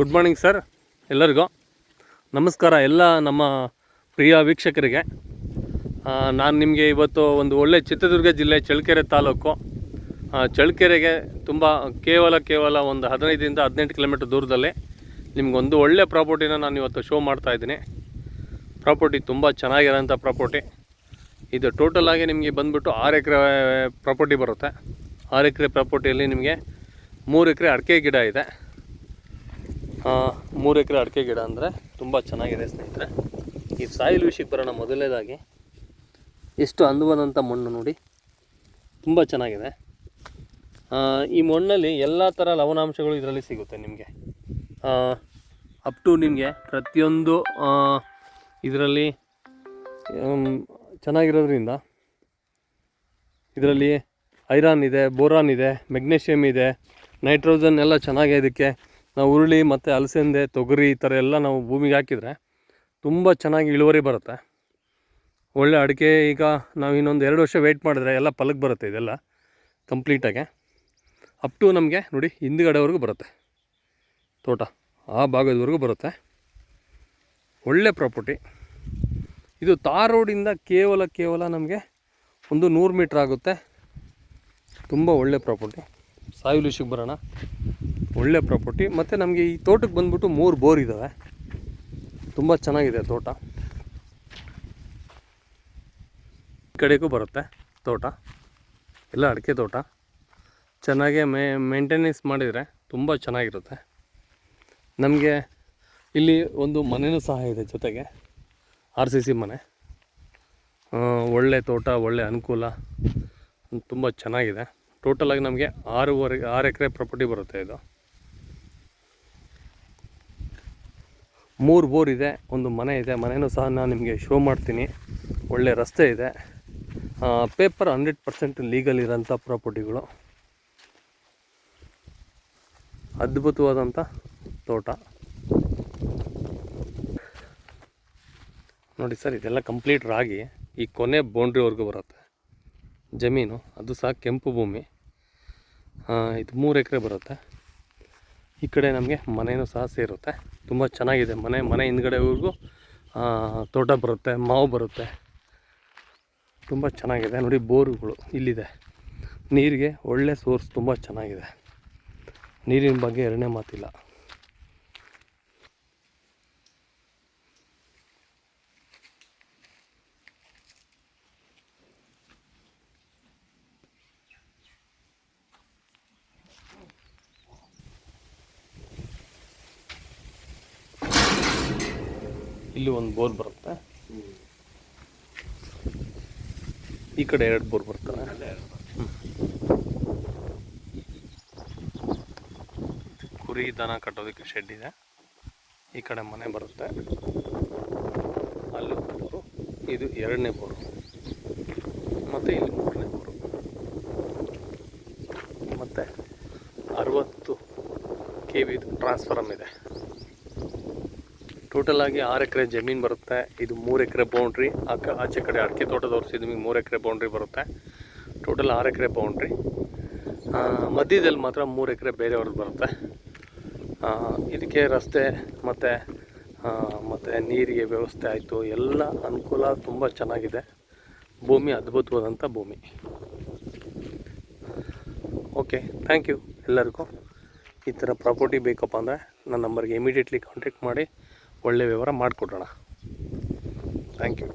Good morning sir ಎಲ್ಲರಿಗೂ. ನಮಸ್ಕಾರ ಎಲ್ಲ ನಮ್ಮ ಪ್ರಿಯ ವೀಕ್ಷಕರಿಗೆ. ನಾನು ನಿಮಗೆ ಇವತ್ತು ಒಂದು ಒಳ್ಳೆ ಚಿತ್ರದುರ್ಗ ಜಿಲ್ಲೆ ಚಳ್ಳಕೆರೆ ತಾಲೂಕು. ಚಳ್ಳಕೆರೆಗೆ ತುಂಬ ಕೇವಲ ಕೇವಲ ಒಂದು ಹದಿನೈದರಿಂದ ಹದಿನೆಂಟು ಕಿಲೋಮೀಟ್ರ್ ದೂರದಲ್ಲಿ ನಿಮ್ಗೊಂದು ಒಳ್ಳೆ ಪ್ರಾಪರ್ಟಿನ ನಾನು ಇವತ್ತು ಶೋ ಮಾಡ್ತಾ ಇದ್ದೀನಿ. ಪ್ರಾಪರ್ಟಿ ತುಂಬ ಚೆನ್ನಾಗಿರೋಂಥ ಪ್ರಾಪರ್ಟಿ. ಇದು ಟೋಟಲಾಗಿ ನಿಮಗೆ ಬಂದ್ಬಿಟ್ಟು ಆರು ಎಕರೆ ಪ್ರಾಪರ್ಟಿ ಬರುತ್ತೆ. ಆರು ಎಕರೆ ಪ್ರಾಪರ್ಟಿಯಲ್ಲಿ ನಿಮಗೆ ಮೂರು ಎಕರೆ ಅಡಿಕೆ ಗಿಡ ಇದೆ. ಮೂರು ಎಕರೆ ಅಡಿಕೆ ಗಿಡ ಅಂದರೆ ತುಂಬ ಚೆನ್ನಾಗಿದೆ ಸ್ನೇಹಿತರೆ. ಈ ಸಾಯಿಲ್ ವಿಷಯಕ್ಕೆ ಬರೋಣ ಮೊದಲನೇದಾಗಿ. ಎಷ್ಟು ಅಂದವಾದಂಥ ಮಣ್ಣು ನೋಡಿ. ತುಂಬ ಚೆನ್ನಾಗಿದೆ. ಈ ಮಣ್ಣಲ್ಲಿ ಎಲ್ಲ ಥರ ಲವಣಾಂಶಗಳು ಇದರಲ್ಲಿ ಸಿಗುತ್ತೆ ನಿಮಗೆ. ಅಪ್ ಟು ನಿಮಗೆ ಪ್ರತಿಯೊಂದು ಇದರಲ್ಲಿ ಚೆನ್ನಾಗಿರೋದ್ರಿಂದ ಇದರಲ್ಲಿ ಐರಾನ್ ಇದೆ, ಬೋರಾನ್ ಇದೆ ಮೆಗ್ನೀಷಿಯಮ್ ಇದೆ, ನೈಟ್ರೋಜನ್ ಎಲ್ಲ ಚೆನ್ನಾಗಿದೆ ಇದಕ್ಕೆ ನಾವು ಹುರುಳಿ ಮತ್ತು ಅಲಸಂದೆ, ತೊಗರಿ ಈ ಥರ ಎಲ್ಲ ನಾವು ಭೂಮಿಗೆ ಹಾಕಿದರೆ ತುಂಬ ಚೆನ್ನಾಗಿ ಇಳುವರಿ ಬರುತ್ತೆ. ಒಳ್ಳೆ ಅಡಿಕೆ ಈಗ ನಾವು ಇನ್ನೊಂದು ಎರಡು ವರ್ಷ ವೆಯ್ಟ್ ಮಾಡಿದ್ರೆ ಎಲ್ಲ ಫಲಕ್ಕೆ ಬರುತ್ತೆ ಇದೆಲ್ಲ ಕಂಪ್ಲೀಟಾಗಿ ಅಪ್ ಟು ನಮಗೆ ನೋಡಿ ಹಿಂದ್ಗಡೆವರೆಗೂ ಬರುತ್ತೆ. ತೋಟ ಆ ಭಾಗದವರೆಗೂ ಬರುತ್ತೆ. ಒಳ್ಳೆ ಪ್ರಾಪರ್ಟಿ ಇದು ತಾರ್ ರೋಡಿಂದ ಕೇವಲ ಕೇವಲ ನಮಗೆ ಒಂದು ನೂರು ಮೀಟ್ರ್ ಆಗುತ್ತೆ. ತುಂಬ ಒಳ್ಳೆ ಪ್ರಾಪರ್ಟಿ ಸಾಯಿಲ್ ವಿಷಯಕ್ಕೆ ಬರೋಣ. ಒಳ್ಳೆ ಪ್ರಾಪರ್ಟಿ ಮತ್ತು ನಮಗೆ ಈ ತೋಟಕ್ಕೆ ಬಂದ್ಬಿಟ್ಟು ಮೂರು ಬೋರ್ ಇದ್ದಾವೆ ತುಂಬ ಚೆನ್ನಾಗಿದೆ ತೋಟ. ಈ ಕಡೆಗೂ ಬರುತ್ತೆ ತೋಟ. ಎಲ್ಲ ಅಡಿಕೆ ತೋಟ. ಚೆನ್ನಾಗೆ ಮೇ ಮೇಂಟೆನೆನ್ಸ್ ಮಾಡಿದರೆ ತುಂಬ ಚೆನ್ನಾಗಿರುತ್ತೆ. ನಮಗೆ ಇಲ್ಲಿ ಒಂದು ಮನೆಯೂ ಸಹ ಇದೆ ಜೊತೆಗೆ. ಆರ್ ಸಿ ಸಿ ಮನೆ. ಒಳ್ಳೆ ತೋಟ, ಒಳ್ಳೆ ಅನುಕೂಲ. ತುಂಬ ಚೆನ್ನಾಗಿದೆ. ಟೋಟಲಾಗಿ ನಮಗೆ ಆರೂವರೆ, ಆರು ಎಕರೆ ಪ್ರಾಪರ್ಟಿ ಬರುತ್ತೆ ಇದು. ಮೂರು ಬೋರ್ ಇದೆ, ಒಂದು ಮನೆ ಇದೆ ಮನೆಯೂ ಸಹ ನಾನು ನಿಮಗೆ ಶೋ ಮಾಡ್ತೀನಿ. ಒಳ್ಳೆ ರಸ್ತೆ ಇದೆ. ಪೇಪರ್ ಹಂಡ್ರೆಡ್ ಪರ್ಸೆಂಟ್ ಲೀಗಲ್ ಇರೋಂಥ ಪ್ರಾಪರ್ಟಿಗಳು ಅದ್ಭುತವಾದಂಥ ತೋಟ. ನೋಡಿ ಸರ್, ಇದೆಲ್ಲ ಕಂಪ್ಲೀಟ್ ರಾಗಿ, ಈ ಕೊನೆ ಬೌಂಡ್ರಿವರೆಗೂ ಬರುತ್ತೆ. ಜಮೀನು, ಅದು ಸಹ ಕೆಂಪು ಭೂಮಿ. ಇದು ಮೂರು ಎಕರೆ ಬರುತ್ತೆ. ಈ ಕಡೆ ನಮಗೆ ಮನೆಯೂ ಸಹ ಸೇರುತ್ತೆ. ತುಂಬ ಚೆನ್ನಾಗಿದೆ ಮನೆ ಮನೆ ಹಿಂದ್ಗಡೆವರೆಗೂ ತೋಟ ಬರುತ್ತೆ, ಮಾವು ಬರುತ್ತೆ. ತುಂಬ ಚೆನ್ನಾಗಿದೆ. ನೋಡಿ, ಬೋರುಗಳು ಇಲ್ಲಿದೆ. ನೀರಿಗೆ ಒಳ್ಳೆ ಸೋರ್ಸ್ ತುಂಬ ಚೆನ್ನಾಗಿದೆ. ನೀರಿನ ಬಗ್ಗೆ ಎರಡನೇ ಮಾತಿಲ್ಲ. ಇಲ್ಲಿ ಒಂದು ಬೋರ್ ಬರುತ್ತೆ. ಈ ಕಡೆ ಎರಡು ಬೋರ್ ಬರ್ತವೆ. ಕುರಿ ದನ ಕಟ್ಟೋದಕ್ಕೆ ಶೆಡ್ ಇದೆ. ಈ ಕಡೆ ಮನೆ ಬರುತ್ತೆ. ಅಲ್ಲಿ ಬೋರು ಇದು ಎರಡನೇ ಬೋರು. ಮತ್ತು ಇಲ್ಲಿ ಮೂರನೇ ಬೋರು. ಮತ್ತು ಅರವತ್ತು ಕೆ ವಿದು ಟ್ರಾನ್ಸ್ಫಾರಮ್ ಇದೆ. ಟೋಟಲ್ ಆಗಿ ಆರು ಎಕರೆ ಜಮೀನು ಬರುತ್ತೆ. ಇದು ಮೂರು ಎಕರೆ ಬೌಂಡ್ರಿ ಅಕ್ಕ ಆಚೆ ಕಡೆ ಅಡಿಕೆ ತೋಟ ತೋರಿಸಿದ್ದು ನಿಮಗೆ ಮೂರು ಎಕರೆ ಬೌಂಡ್ರಿ ಬರುತ್ತೆ. ಟೋಟಲ್ ಆರು ಎಕರೆ ಬೌಂಡ್ರಿ ಮಧ್ಯದಲ್ಲಿ ಮಾತ್ರ ಮೂರು ಎಕರೆ ಬೇರೆಯವ್ರದ್ದು ಬರುತ್ತೆ. ಇದಕ್ಕೆ ರಸ್ತೆ ಮತ್ತು ಮತ್ತು ನೀರಿಗೆ ವ್ಯವಸ್ಥೆ ಆಯಿತು. ಎಲ್ಲ ಅನುಕೂಲ, ತುಂಬ ಚೆನ್ನಾಗಿದೆ. ಭೂಮಿ ಅದ್ಭುತವಾದಂಥ ಭೂಮಿ. ಓಕೆ ಥ್ಯಾಂಕ್ ಯು ಎಲ್ಲರಿಗೂ. ಈ ಥರ ಪ್ರಾಪರ್ಟಿ ಬೇಕಪ್ಪ ಅಂದರೆ ನನ್ನ ನಂಬರ್ಗೆ ಇಮಿಡಿಯೇಟ್ಲಿ ಕಾಂಟ್ಯಾಕ್ಟ್ ಮಾಡಿ. ಒಳ್ಳೆಯ ವಿವರ ಮಾಡಿಕೊಡೋಣ. Thank you